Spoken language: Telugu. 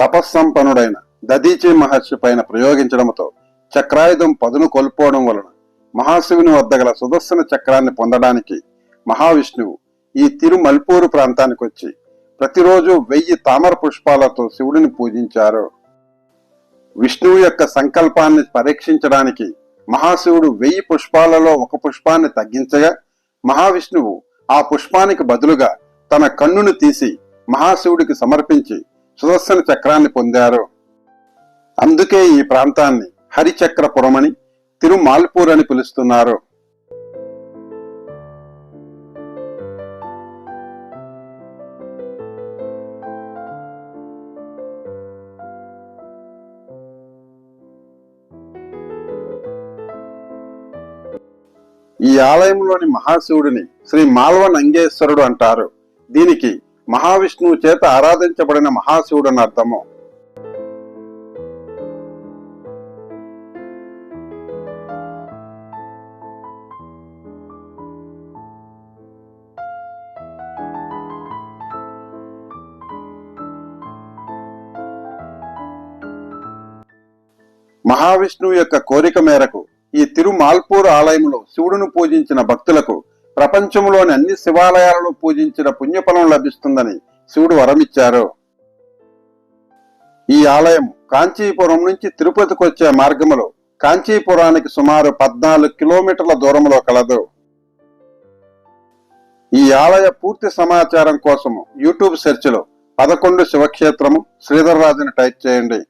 తపస్సంపన్నుడైన దదీచి మహర్షి పైన ప్రయోగించడంతో చక్రాయుధం పదును కోల్పోవడం వలన మహాశివుని వద్ద గల సుదర్శన చక్రాన్ని పొందడానికి మహావిష్ణువు ఈ తిరుమల్పూరు ప్రాంతానికి వచ్చి ప్రతిరోజు వెయ్యి తామర పుష్పాలతో శివుడిని పూజించారు. విష్ణువు యొక్క సంకల్పాన్ని పరీక్షించడానికి మహాశివుడు వెయ్యి పుష్పాలలో ఒక పుష్పాన్ని తగ్గించగా మహావిష్ణువు ఆ పుష్పానికి బదులుగా తన కన్నును తీసి మహాశివుడికి సమర్పించి సుదర్శన చక్రాన్ని పొందారు. అందుకే ఈ ప్రాంతాన్ని హరిచక్రపురమని తిరుమాల్పూర్ అని పిలుస్తున్నారు. ఈ ఆలయంలోని మహాశివుడిని శ్రీ మాల్వ నంగేశ్వరుడు అంటారు. దీనికి మహావిష్ణువు చేత ఆరాధించబడిన మహాశివుడు అని అర్థము. మహావిష్ణువు యొక్క కోరిక మేరకు ఈ తిరుమాల్పూర్ ఆలయంలో శివుడును పూజించిన భక్తులకు ప్రపంచంలోని అన్ని శివాలయాలను పూజించిన పుణ్యఫలం లభిస్తుందని శివుడు వరమిచ్చారు. ఈ ఆలయం కాంచీపురం నుంచి తిరుపతికి వచ్చే మార్గములో కాంచీపురానికి సుమారు పద్నాలుగు కిలోమీటర్ల దూరంలో కలదు. ఈ ఆలయ పూర్తి సమాచారం కోసము యూట్యూబ్ సెర్చ్లో పదకొండు శివక్షేత్రము శ్రీధర్రాజుని టైప్ చేయండి.